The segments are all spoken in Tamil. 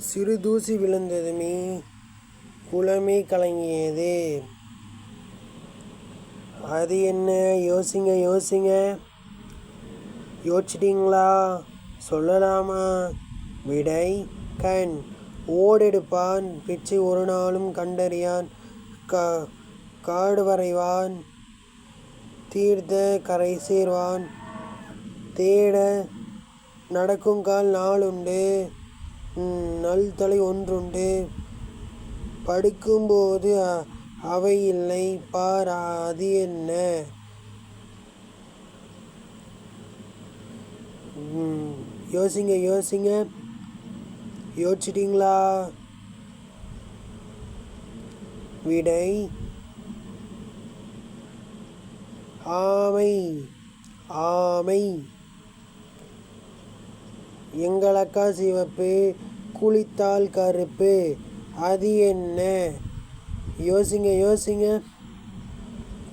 சிறு தூசி விழுந்ததுமே குளமே கலங்கியது. அது என்ன? யோசிங்க யோசிங்க. யோசிச்சிட்டிங்களா? சொல்லலாமா? விடை கண். ஓடெடுப்பான் பிச்சை ஒரு நாளும் கண்டறியான். கா காடு வரைவான். தீர்த்த கரை சேர்வான். தேட நடக்குங்கால் நாளுண்டு. நல் தலை ஒன்றுண்டு. படுக்கும்போது அவை இல்லை பார் அது என்ன யோசிங்க யோசிங்க. யோசிச்சிட்டிங்களா? விடை. ஆமை ஆமை. எங்களக்கா சிவப்பு குளித்தால் கருப்பு. அது என்ன? யோசிங்க யோசிங்க.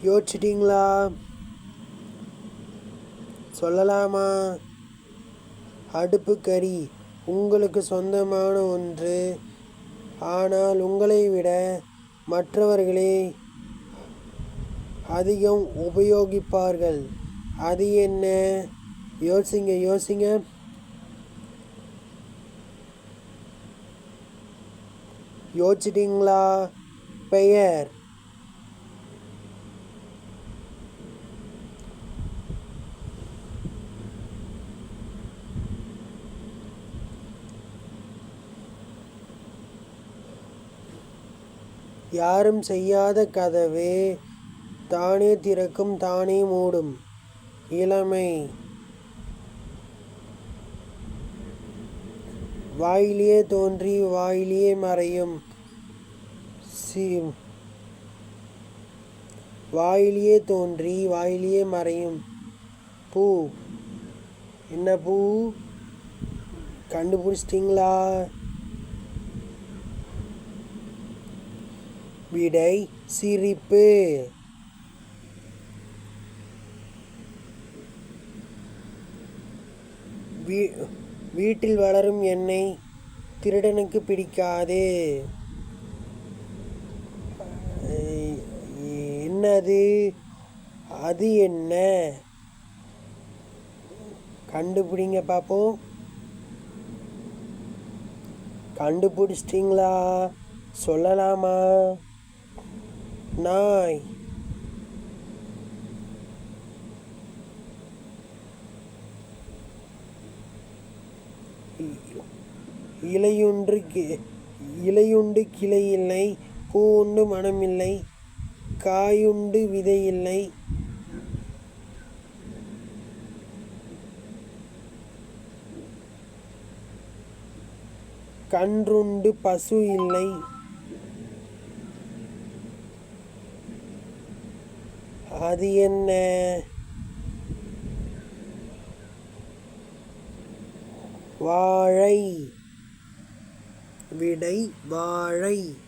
யோசிச்சிட்டிங்களா? சொல்லலாமா? அடுப்பு கறி உங்களுக்கு சொந்தமான ஒன்று. ஆனால் உங்களை விட மற்றவர்களே அதிகம் உபயோகிப்பார்கள். அது என்ன? யோசிங்க யோசிங்க. யோசிச்சிட்டிங்களா? பெயர்? யாரும் செய்யாத கதவு. தானே திறக்கும் தானே மூடும். இளமை. வாயிலேயே தோன்றி வாயிலேயே மறையும். சி வாயிலேயே தோன்றி வாயிலேயே மறையும். பூ என்ன பூ? கண்டுபிடிச்சிட்டிங்களா? விடை சிரிப்பு. வீ வீட்டில் வளரும் எண்ணெய் திருடனுக்கு பிடிக்காது. என்னது? அது என்ன? கண்டுபிடிங்க பார்ப்போம் கண்டுபிடிச்சிட்டிங்களா? சொல்லலாமா? நாய். இலையுண்டு இலையுண்டு கிளை இல்லை பூவுண்டு மனமில்லை காயுண்டு விதை இல்லை கன்றுண்டு பசு இல்லை. அது என்ன? வாழை. விடை வாழை.